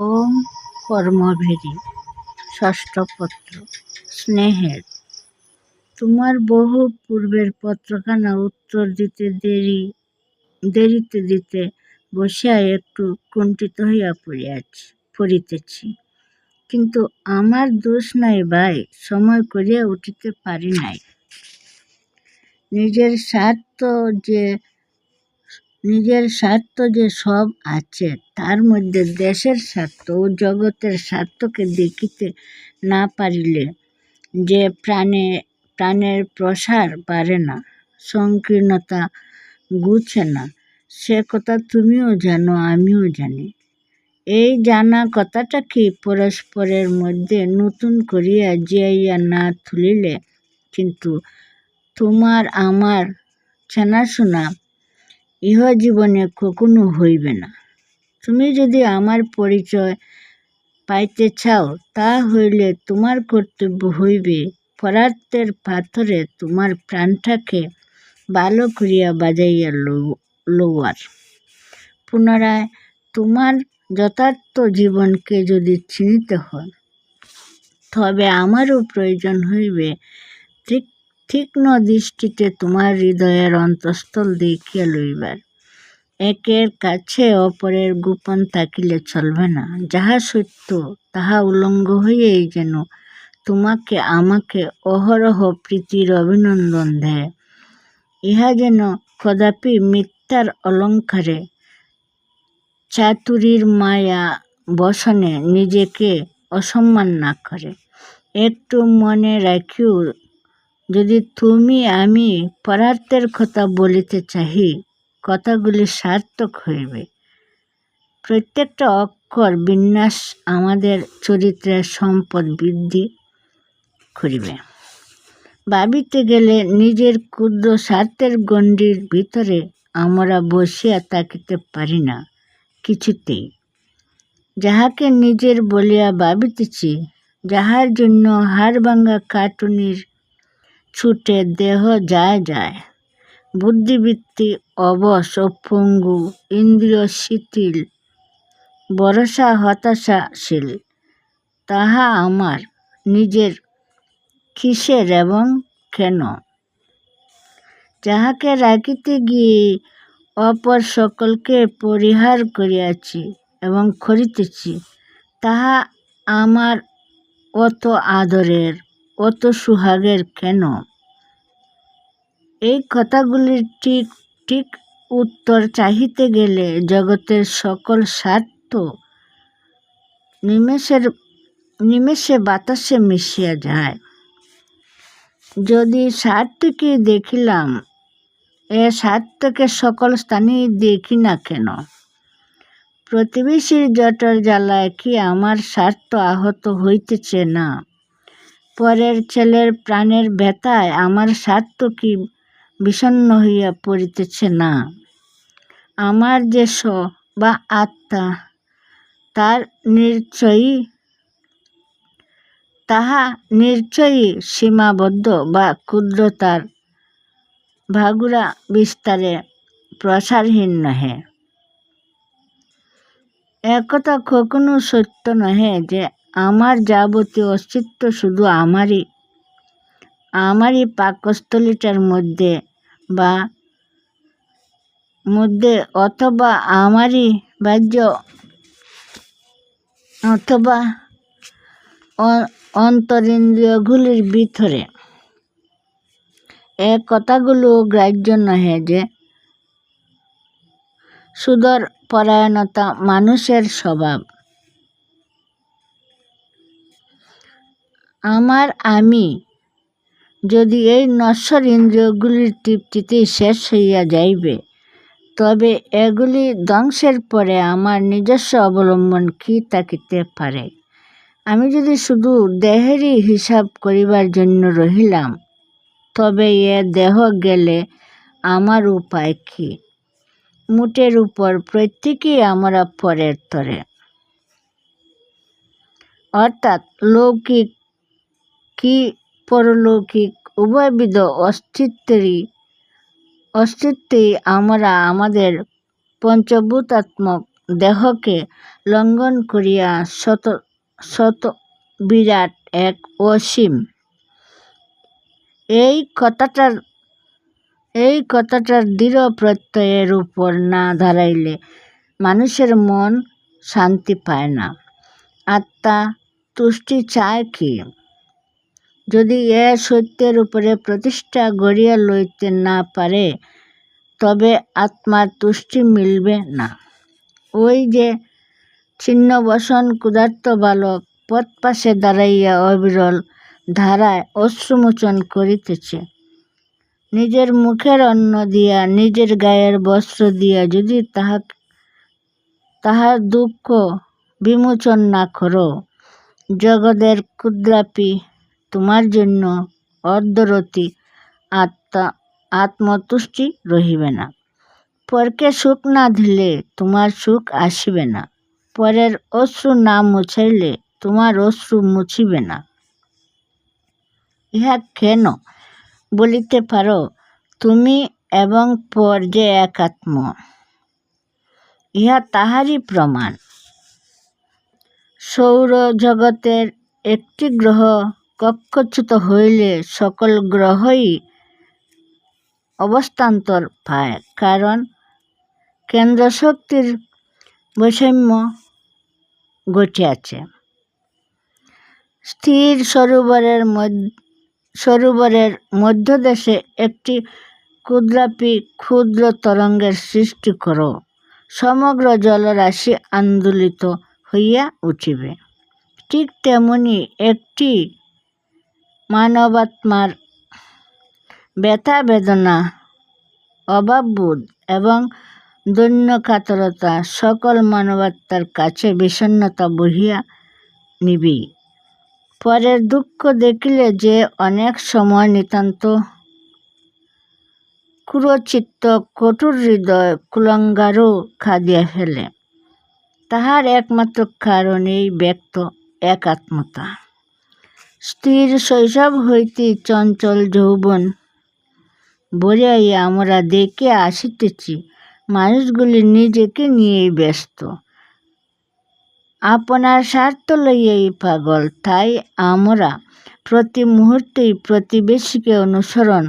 ওম কর্মভেরি ষষ্ঠ পত্র স্নেহের। তোমার বহু পূর্বের পত্রখানা উত্তর দিতে দেরি, দেরিতে দিতে বসিয়া একটু কুণ্ঠিত হইয়া পড়িয়াছি, পড়িতেছি। কিন্তু আমার দোষ নাই ভাই, সময় করিয়া উঠিতে পারি নাই। নিজের স্বার্থ যে নিজের স্বার্থ যে সব আছে, তার মধ্যে দেশের স্বার্থ ও জগতের স্বার্থকে দেখিতে না পারিলে যে প্রাণে, প্রাণের প্রসার বাড়ে না, সংকীর্ণতা গুছে না। সে কথা তুমিও জানো, আমিও জানি। এই জানা কথাটা কি পরস্পরের মধ্যে নতুন করিয়া জিয়াইয়া না তুলিলে? কিন্তু তোমার আমার চেনাশোনা ইহ জীবনে কখনো হইবে না। তুমি যদি আমার পরিচয় পাইতে চাও, তা হইলে তোমার কর্তব্য হইবে পরার্থের পাথরে তোমার প্রাণটাকে ভালো করিয়া বাজাইয়া লওয়ার। পুনরায় তোমার যথার্থ জীবনকে যদি চিনিতে হয়, তবে আমারও প্রয়োজন হইবে ঠিক তীক্ষ্ণ দৃষ্টিতে তোমার হৃদয়ের অন্তঃস্থল দেখিয়া লইবার। একের কাছে অপরের গোপন থাকিলে চলবে না। যাহা সত্য, তাহা উলঙ্গ হইয়াই যেন তোমাকে আমাকে অহরহ প্রীতির অভিনন্দন দেয়। ইহা যেন কদাপি মিথ্যার অলঙ্কারে চাতুরীর মায়া বসনে নিজেকে অসম্মান না করে। একটু মনে রাখিও যদি তুমি আমি পরার্থের কথা বলিতে চাহি, কথাগুলি সার্থক হইবে। প্রত্যেকটা অক্ষর বিন্যাস আমাদের চরিত্রের সম্পদ বৃদ্ধি করিবে। ভাবিতে গেলে নিজের ক্ষুদ্র স্বার্থের গণ্ডির ভিতরে আমরা বসিয়া থাকিতে পারি না, কিছুতেই। যাহাকে নিজের বলিয়া ভাবিতেছি, যাহার জন্য হাড়ভাঙ্গা কাটুনির ছুটে দেহ যায় যায়। বুদ্ধিবৃত্তি, অবশ ও পঙ্গু ইন্দ্রিয় শিথিল, ভরসা, হতাশাশীল, তাহা আমার নিজের কিসের এবং কেন? যাহাকে রাখিতে গিয়ে অপর সকলকে পরিহার করিয়াছি এবং করিতেছি, তাহা আমার অত আদরের অত সুহাগের কেন? এই কথাগুলির ঠিক ঠিক উত্তর চাহিতে গেলে জগতের সকল স্বার্থ নিমেষের, নিমেষে বাতাসে মিশিয়া যায়। যদি স্বার্থকে দেখিলাম, এ স্বার্থকে সকল স্থানেই দেখি না কেন? প্রতিবেশীর জটর জ্বালায় কি আমার স্বার্থ আহত হইতেছে না? পরের ছেলের প্রাণের ব্যথায় আমার স্বার্থ কি বিষণ্ন হইয়া পড়িতেছে না। আমার যে স বা আত্মা, তার নিশ্চয়ই, তাহা নিশ্চয়ই সীমাবদ্ধ বা ক্ষুদ্রতার ভাগুরা বিস্তারে প্রসারহীন নহে। একথা কখনো সত্য নহে যে আমার যাবতীয় অস্তিত্ব শুধু আমারই। আমারই পাকস্থলীটার মধ্যে বা মধ্যে অথবা আমারই বাহ্য অথবা অন্তরিন্দ্রিয়গুলির ভিতরে। এ কথাগুলো গ্রাহ্য নহে যে সুদর পরায়ণতা মানুষের স্বভাব। আমার আমি। যদি এই নশ্বর ইন্দ্রিয়গুলির তৃপ্তিতেই শেষ হইয়া যাইবে, তবে এগুলি ধ্বংসের পরে আমার নিজস্ব অবলম্বন কি থাকিতে পারে? আমি যদি শুধু দেহেরই হিসাব করিবার জন্য রহিলাম, তবে এ দেহ গেলে আমার উপায় কি? মুটের উপর প্রত্যেকেই আমরা পরের তরে। অর্থাৎ লৌকিক কি পরলৌকিক, উভয়বিধ অস্তিত্বেরই, অস্তিত্বেই আমরা আমাদের পঞ্চভূতাত্মক দেহকে লঙ্ঘন করিয়া শত শত বিরাট এক অসীম। এই কথাটার এই কথাটার দৃঢ় প্রত্যয়ের উপর না দাঁড়াইলে মানুষের মন শান্তি পায় না। আত্মা তুষ্টি চায় কি? যদি এ সত্যের উপরে প্রতিষ্ঠা গড়িয়া লইতে না পারে, তবে আত্মার তুষ্টি মিলবে না। ওই যে ছিন্ন বসন ক্ষুধার্ত বালক পথ পাশে দাঁড়াইয়া অবিরল ধারায় অশ্রুমোচন করিতেছে। নিজের মুখের অন্ন দিয়া, নিজের গায়ের বস্ত্র দিয়া যদি তাহা তাহার দুঃখ বিমোচন না করো, জগতের ক্ষুদ্রাপি তোমার জন্য অর্ধরতি আত্মা, আত্মতুষ্টি রহিবে না। পরকে সুখ না দিলে তোমার সুখ আসিবে না। পরের অশ্রু না মুছাইলে তোমার অশ্রু মুছিবে না। ইহা কেন বলিতে পারো? তুমি এবং পর যে একাত্ম ইহা তাহারই প্রমাণ। সৌর জগতের একটি গ্রহ কক্ষচ্যুত হইলে সকল গ্রহই অবস্থান্তর পায়। কারণ কেন্দ্রশক্তির বৈষম্য ঘটিয়াছে। স্থির সরোবরের সরোবরের মধ্যদেশে একটি ক্ষুদ্রাপি ক্ষুদ্র তরঙ্গের সৃষ্টি করো। সমগ্র জলরাশি আন্দোলিত হইয়া উঠিবে। ঠিক তেমনি একটি মানবাত্মার ব্যথা, বেদনা অভাববোধ এবং দৈন্য কাতরতা সকল মানবাত্মার কাছে বিষণ্নতা বহিয়া নিবি। পরের দুঃখ দেখিলে যে অনেক সময় নিতান্ত ক্রুরচিত্ত কঠোর হৃদয় কুলঙ্গারও খাদিয়া ফেলে। তাহার একমাত্র কারণেই ব্যক্ত একাত্মতা। স্থির শৈশব হইতে চঞ্চল যৌবন। বলিয়াই আমরা দেখে আসিতেছি, মানুষগুলি নিজেকে নিয়েই ব্যস্ত। আপনার স্বার্থ লইয়াই পাগল, তাই আমরা প্রতি মুহূর্তেই প্রতিবেশীকে অনুসরণ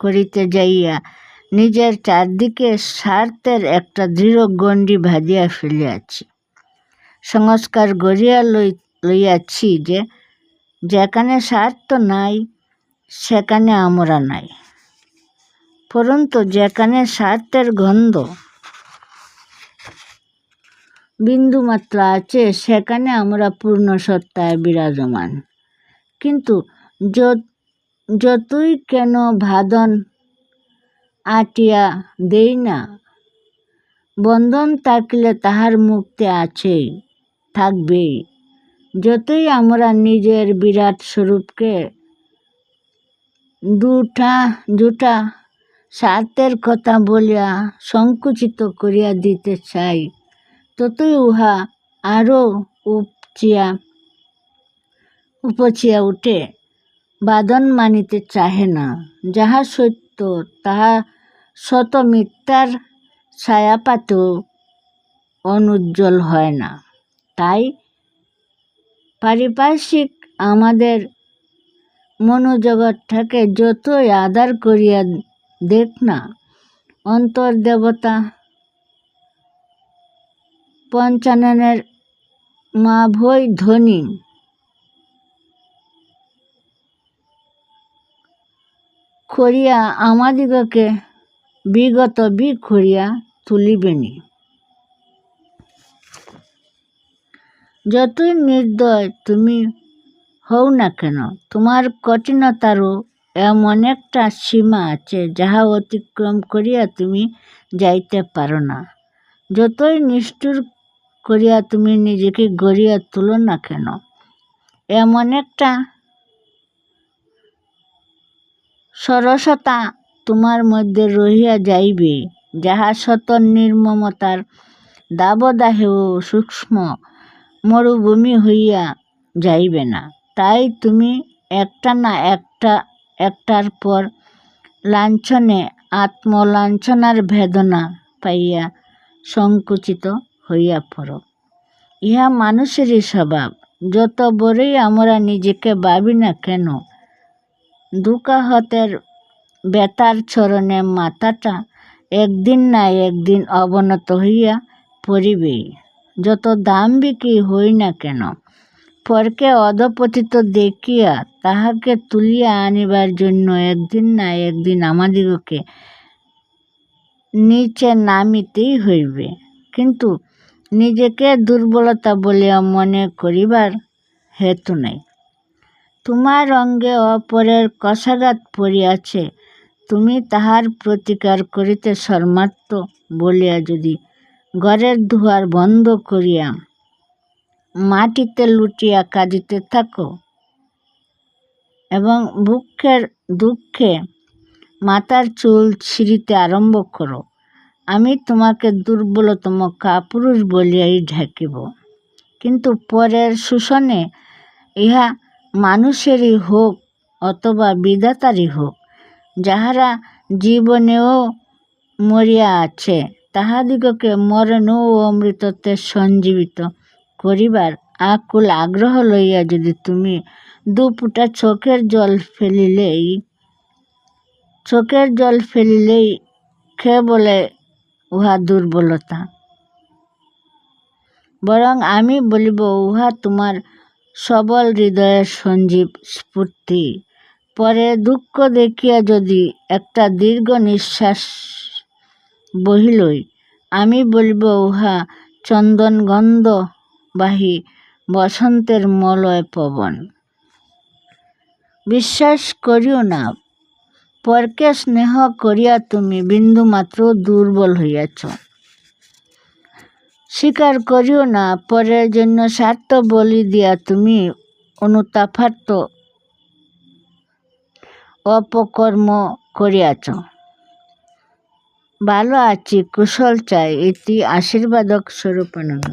করিতে যাইয়া নিজের চারদিকে স্বার্থের একটা দৃঢ় গণ্ডি ভাজিয়া ফেলিয়াছি। সংস্কার গড়িয়া লই লইয়াছি যে যেখানে স্বার্থ নাই, সেখানে আমরা নাই। পরন্তু যেখানে স্বার্থের গন্ধ বিন্দুমাত্র আছে, সেখানে আমরা পূর্ণ সত্তায় বিরাজমান। কিন্তু যতই কেন ভাদন আটিয়া দেই না, বন্ধন থাকলে তাহার মুক্তি আছেই থাকবেই। যতই আমরা নিজের বিরাট স্বরূপকে দুটা দুটা স্বার্থের কথা বলিয়া সংকুচিত করিয়া দিতে চাই, ততই উহা আরও উপচিয়া উপচিয়া উঠে বাদন মানিতে চাহে না। যাহা সত্য, তাহা শত মিথ্যার ছায়াপাতেও অনুজ্জ্বল হয় না। তাই পারিপার্শ্বিক আমাদের মনোজগৎটাকে যতই আদার করিয়া দেখ না, অন্তর্দেবতা পঞ্চাননের মা ভই ধ্বনি করিয়া আমাদিগকে বিগত বিগ করিয়া তুলিবেনি। যতই নির্দয় তুমি হও না কেন, তোমার কঠিনতারও এমন একটা সীমা আছে যাহা অতিক্রম করিয়া তুমি যাইতে পারো না। যতই নিষ্ঠুর করিয়া তুমি নিজেকে গড়িয়া তুলো না কেন, এমন একটা সরসতা তোমার মধ্যে রহিয়া যাইবে, যাহা শত নির্মমতার দাবদাহেও সূক্ষ্ম মরুভূমি হইয়া যাইবে না। তাই তুমি একটা না একটা, একটার পর লাঞ্ছনে, আত্মলাঞ্ছনার বেদনা পাইয়া সংকুচিত হইয়া পড়ো। ইহা মানুষেরই স্বভাব। যত বড়ই আমরা নিজেকে ভাবি না কেন দুকাহতের বেতার চরণে মাথাটা একদিন না একদিন অবনত হইয়া পড়িবেই। যত দাম্ভিকই হই না কেন, পরকে অধপতিত দেখিয়া তাহাকে তুলিয়া আনিবার জন্য একদিন না একদিন আমাদিগকে নিচে নামিতেই হইবে। কিন্তু নিজেকে দুর্বলতা বলিয়া মনে করিবার হেতু নাই। তোমার অঙ্গে অপরের কষাঘাত পড়িয়াছে, তুমি তাহার প্রতিকার করিতে শর্মার্থ বলিয়া যদি ঘরের দুয়ার বন্ধ করিয়া মাটিতে লুটিয়া কাঁদিতে থাকো। এবং বুকের দুঃখে মাথার চুল ছিঁড়িতে আরম্ভ করো। আমি তোমাকে দুর্বলতম কাপুরুষ বলিয়াই ঢাকিব। কিন্তু পরের শোষণে ইহা মানুষেরই হোক অথবা বিধাতারই হোক, যাহারা জীবনেও মরিয়া আছে তাহাদিগকে মরণ ও অমৃতত্বে সঞ্জীবিত করিবার আকুল আগ্রহ লইয়া যদি তুমি দুপুটা চোখের জল ফেলিলেই, চোখের জল ফেলিলেই খে বলে উহা দুর্বলতা। বরং আমি বলিব, উহা তোমার সবল হৃদয়ের সঞ্জীব স্ফূর্তি। পরে দুঃখ দেখিয়া যদি একটা দীর্ঘ নিঃশ্বাস বহিলই। আমি বলিব, উহা চন্দন গন্ধবাহী বসন্তের মলয় পবন। বিশ্বাস করিও না, পরকে স্নেহ করিয়া তুমি বিন্দুমাত্র দুর্বল হইয়াছ। স্বীকার করিও না, পরের জন্য স্বার্থ বলি দিয়া তুমি অনুতাপার্থ অপকর্ম করিয়াছ। ভালো আছি কুশল চাই এটি আশীর্বাদক স্বরূপানন্দ